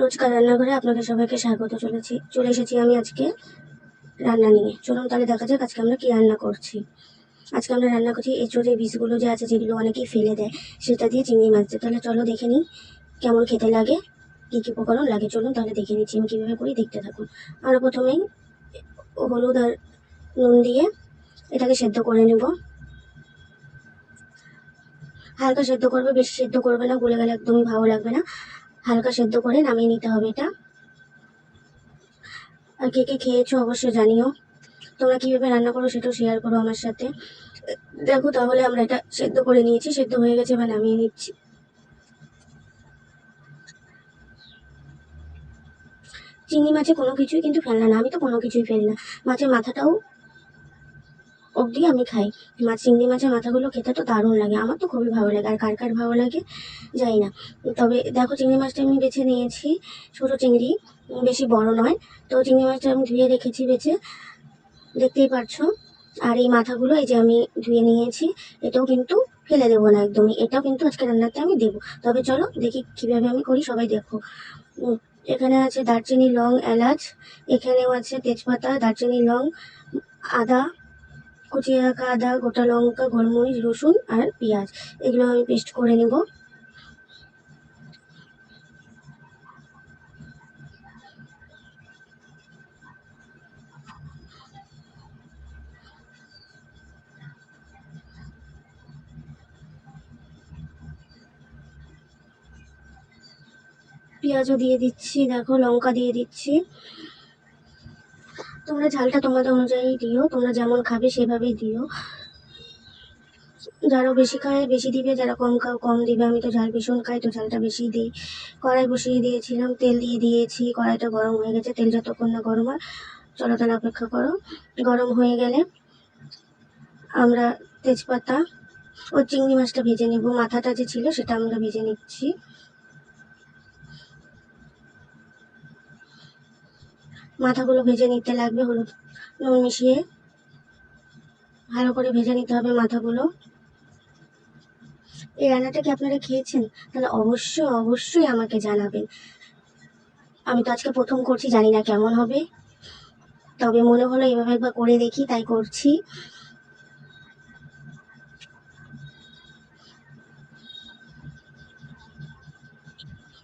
রোজকার রান্নাঘরে আপনাদের সবাইকে স্বাগত চলেছি চলে এসেছি আমি আজকে রান্না নিয়ে। চলুন তাহলে দেখা যাক আজকে আমরা কী রান্না করছি। আজকে আমরা রান্না করছি এঁচোড়ের বীজগুলো যে আছে যেগুলো অনেকেই ফেলে দেয়, সেটা দিয়ে চিংড়ি মাছ তাহলে চলো দেখে নিই কেমন খেতে লাগে, কী কী উপকরণ লাগে। চলুন তাহলে দেখে নিচ্ছি আমি কীভাবে করি, দেখতে থাকুন। আমরা প্রথমেই হলুদ আর নুন দিয়ে এটাকে সেদ্ধ করে নেব। হালকা সেদ্ধ করবে, বেশি সেদ্ধ করবে না, গলে গেলে একদমই ভালো লাগবে না। হালকা সেদ্ধ করে নামিয়ে নিতে হবে এটা। আর কে কে খেয়েছো অবশ্যই জানিও। তোমরা কীভাবে রান্না করো সেটাও শেয়ার করো আমার সাথে। দেখো তাহলে আমরা এটা সেদ্ধ করে নিয়েছি, সেদ্ধ হয়ে গেছে এবার নামিয়ে নিচ্ছি। চিংড়ি মাছে কোনো কিছুই কিন্তু ফেলনা না, আমি তো কোনো কিছুই ফেলি না। মাছের মাথাটাও অবধি আমি খাই। মাছ চিংড়ি মাছের মাথাগুলো খেতে তো দারুণ লাগে। আমার তো খুবই ভালো লাগে। আর কার কার ভালো লাগে যাই না। তবে দেখো, চিংড়ি মাছটা আমি বেছে নিয়েছি। ছোটো চিংড়ি, বেশি বড় নয়। তো চিংড়ি মাছটা আমি ধুয়ে রেখেছি বেছে। দেখতেই পারছ? আর এই মাথাগুলো, এই যে আমি ধুয়ে নিয়েছি, এটাও কিন্তু ফেলে দেবো না একদমই। এটাও কিন্তু আজকে রান্নাতে আমি দেবো। তবে চলো, দেখি কীভাবে আমি করি, সবাই দেখো। এখানে আছে দারচিনি, লং, এলাচ। এখানেও আছে তেজপাতা, দারচিনি, লং, আদা কুচিয়ে রাখা আদা গোটা লঙ্কা, গোলমরিচ, রসুন আর পেঁয়াজ। এগুলো আমি পেস্ট করে নেব। পেঁয়াজও দিয়ে দিচ্ছি, দেখো লঙ্কা দিয়ে দিচ্ছি। তোমরা ঝালটা তোমাদের অনুযায়ী দিও, তোমরা যেমন খাবে সেভাবেই দিও। যারা বেশি খায়, বেশি দিবে, যারা কম খাও, কম দিবে। আমি তো ঝাল ভীষণ খাই, তো ঝালটা বেশি দিই। কড়াই বসিয়ে দিয়েছিলাম, তেল দিয়ে দিয়েছি। কড়াইটা গরম হয়ে গেছে, তেল যতক্ষণ না গরম হয়, চলো তাহলে অপেক্ষা করো। গরম হয়ে গেলে আমরা তেজপাতা ও চিংড়ি মাছটা ভেজে নেব। মাথাটা যে ছিল সেটা আমরা ভেজে নিচ্ছি। মাথাগুলো ভেজে নিতে লাগবে হলুদ নুন মিশিয়ে। ভালো করে ভেজে নিতে হবে মাথাগুলো। এই রান্নাটা কি আপনারা খেয়েছেন? তাহলে অবশ্যই অবশ্যই আমাকে জানাবেন। আমি তো আজকে প্রথম করছি, জানি না কেমন হবে। তবে মনে হলো এভাবে একবার করে দেখি, তাই করছি।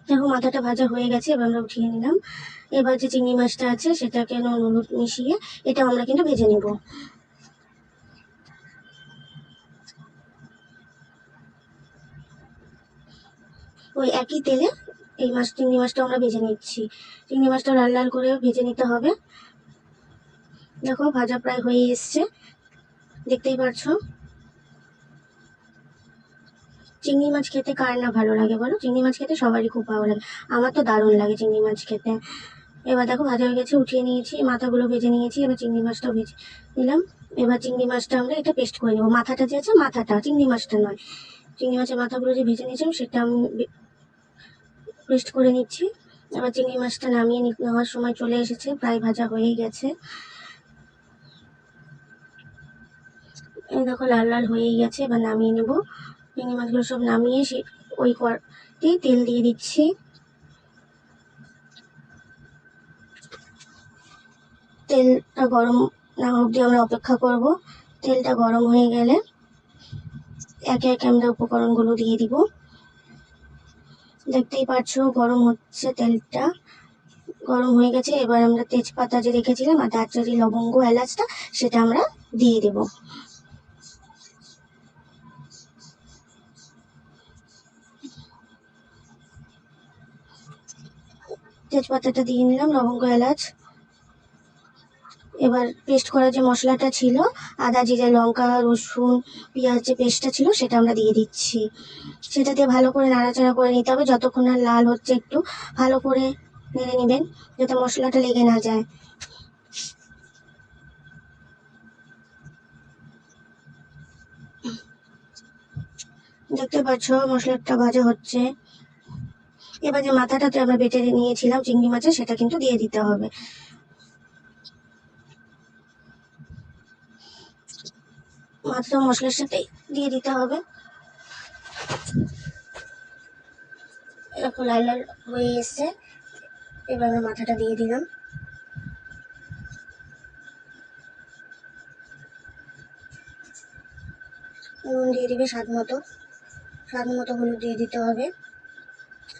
দেখো, মাথাটা ভাজা হয়ে গেছে, এবার আমরা উঠিয়ে নিলাম। এবার যে চিংড়ি মাছটা আছে, সেটাকে নুন হলুদ মিশিয়ে এটা আমরা কিন্তু ভেজে নেব। ওই একই তেলে এই মাছ, চিংড়ি মাছটা আমরা ভেজে নিচ্ছি। চিংড়ি মাছটা লাল লাল করে ভেজে নিতে হবে। দেখো, ভাজা প্রায় হয়ে এসছে। দেখতেই পারছ? চিংড়ি মাছ খেতে কার না ভালো লাগে বলো? চিংড়ি মাছ খেতে সবারই খুব ভালো লাগে। আমার তো দারুণ লাগে চিংড়ি মাছ খেতে। এবার দেখো ভাজা হয়ে গেছে, উঠিয়ে নিয়েছি, মাথাগুলো ভেজে নিয়েছি, এবার চিংড়ি মাছটাও ভেজে নিলাম। এবার চিংড়ি মাছটা আমরা এটা পেস্ট করে নেব। মাথাটা যে আছে, মাথাটা, চিংড়ি মাছটা নয়। চিংড়ি মাছের মাথাগুলো যে ভেজে নিয়েছিলাম, সেটা আমি পেস্ট করে নিচ্ছি। এবার চিংড়ি মাছটা নামিয়ে নেওয়ার সময় চলে এসেছে, প্রায় ভাজা হয়েই গেছে। এই দেখো, লাল লাল হয়েই গেছে, এবার নামিয়ে নেব। চিংড়ি মাছগুলো সব নামিয়ে সে ওই কড়াতেই তেল দিয়ে দিচ্ছি। তেলটা গরম না অবধি আমরা অপেক্ষা করব। তেলটা গরম হয়ে গেলে একে একে আমরা উপকরণগুলো দিয়ে দিব। দেখতেই পাচ্ছো গরম হচ্ছে তেলটা। গরম হয়ে গেছে, এবার আমরা তেজপাতা যে রেখেছিলাম আর দারচিনি, লবঙ্গ, এলাচটা, সেটা আমরা দিয়ে দেব। তেজপাতাটা দিয়ে নিলাম, লবঙ্গ, এলাচ। এবার পেস্ট করা যে মশলাটা ছিল, আদা, জিরে, লঙ্কা, রসুন, পেঁয়াজ যে পেস্টটা ছিল সেটা আমরা দিয়ে দিচ্ছি। সেটা দিয়ে ভালো করে নাড়াচাড়া করে নিতে হবে, যতক্ষণ না লাল হচ্ছে একটু ভালো করে নেড়ে নেবেন, যাতে মশলাটা লেগে না যায়। দেখতে পাচ্ছ, মশলাটা ভাজা হচ্ছে। এবার যে মাথাটা যে আমরা বেটে নিয়েছিলাম চিংড়ি মাছের, সেটা কিন্তু দিয়ে দিতে হবে। মাত্র মশলার সাথে দিয়ে দিতে হবে। এরকম লাল লাল হয়ে এসছে। এবার মাথাটা দিয়ে দিলাম। নুন দিয়ে দিবে স্বাদ মতো। স্বাদ মতো হলুদ দিয়ে দিতে হবে।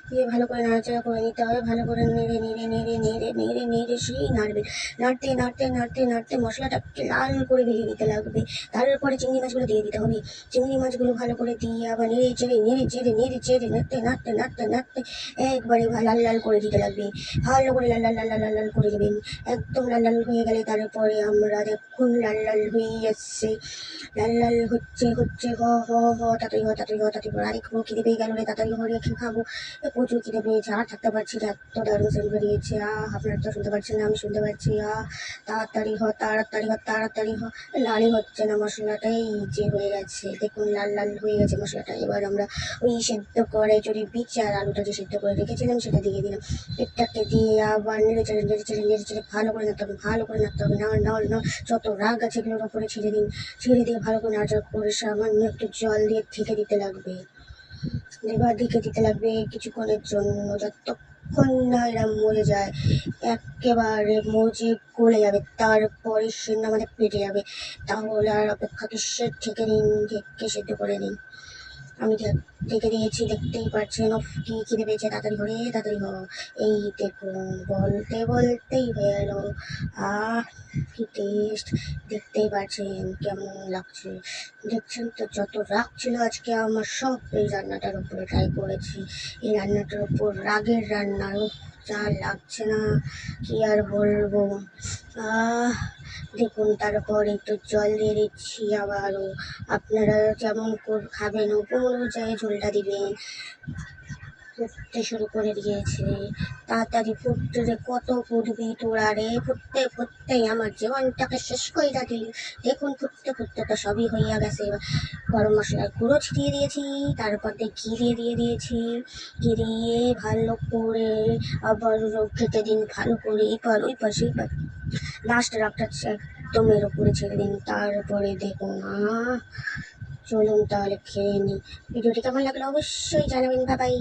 দিয়ে ভালো করে নাড়াচাড়া করে নিতে হবে, ভালো করে নেড়ে নেড়ে নেড়ে নেড়ে নেড়ে নেড়ে সেই নাড়বে। নাড়তে নাড়তে নাড়তে নাড়তে মশলাটা লাল করে ভেজে দিতে লাগবে। তারপরে চিংড়ি মাছগুলো দিয়ে দিতে হবে। চিংড়ি মাছগুলো ভালো করে দিয়ে আবার নেড়ে চেড়ে নেড়ে চেড়ে নেড়ে চেড়ে, নাড়তে নাড়তে নাড়তে নাড়তে একবারে লাল লাল করে দিতে লাগবে। ভালো করে লাল লাল লাল লাল লাল করে দেবেন। একদম লাল লাল হয়ে গেলে তারপরে আমরা দেখুন লাল লাল হয়ে যাচ্ছে লাল লাল হচ্ছে হচ্ছে, হ হ হ, তাড়াতাড়ি হ তাড়াতাড়ি হ, তাড়াতাড়ি আরে খুব খিদে পেয়ে গেল রে, তাড়াতাড়ি হরে খাব। প্রচুর খিদে পেয়েছে আর থাকতে পারছি না এত দারুণ সেন্ট বেরিয়েছে, আহ, আপনারা তো শুনতে পাচ্ছেন না, আমি শুনতে পাচ্ছি, আহ, তাড়াতাড়ি হ তাড়াতাড়ি হ তাড়াতাড়ি হ লালই হচ্ছে না মশলাটা এই যে হয়ে গেছে। দেখুন, লাল লাল হয়ে গেছে মশলাটা। এবার আমরা ওই সেদ্ধ করে যদি বীজ আর আলুটা যে সেদ্ধ করে রেখেছিলাম, সেটা দিয়ে দিলাম। পেটটাকে দিয়ে আবার নেড়ে চেড়ে নেড়ে চেড়ে নেড়ে চেড়ে ভালো করে নাড়তে হবে, ভালো করে নাড়তে হবে। না না না যত রাগ আছে এগুলোর ওপরে ছেড়ে দিন। ছেড়ে দিয়ে ভালো করে নাড়াচাড়া করে সামান্য একটু জল দিয়ে ঢেকে দিতে লাগবে। এবার দেখে দিতে লাগবে কিছুক্ষণের জন্য যতক্ষণ না এরা মরে যায়। একেবারে মজে গলে যাবে, তারপরে সে আমাদের পেটে যাবে। তাহলে আর অপেক্ষা কিসের থেকে নিন ঢেকে সেদ্ধ করে নিন। আমি ঢেকে দিয়েছি দেখতেই পাচ্ছেন ও কি কিনে পেয়েছে তাড়াতাড়ি করে, তাড়াতাড়ি হ এই দেখুন বলতে বলতেই হয়ে গেল। আহ, কি টেস্ট দেখতেই পাচ্ছেন কেমন লাগছে। দেখছেন তো যত রাগ ছিল আজকে, আমার সব এই রান্নাটার উপরে ট্রাই করেছি। এই রান্নাটার উপর রাগের রান্না যা লাগছে না, কি আর বলব? দেখুন, তারপর একটু জল দিয়ে দিচ্ছি আবারও। আপনারা যেমন খাবেন, ওপর অনুযায়ী ঝোলটা দিবেন। ফুটতে শুরু করে দিয়েছে। তাড়াতাড়ি ফুটতে রে কত ফুটবি তোরা রে? ফুটতে ফুটতেই আমার জীবনটাকে শেষ করে দিলি। দেখুন ফুটতে ফুটতে তো সবই হইয়া গেছে। গরম মশলার গুঁড়ো ছিটিয়ে দিয়েছি, তারপর দিয়ে দিয়ে দিয়েছি। ঘিরিয়ে ভালো করে আবার খেতে দিন, ভালো করে এবার ওই পাশে এবার লাস্ট রাগটা একদম এর উপরে ছেড়ে দিন, তারপরে দেখুন আহ চলুন তাহলে খেয়ে নিই ভিডিওটি কেমন লাগল অবশ্যই জানাবেন বাবাই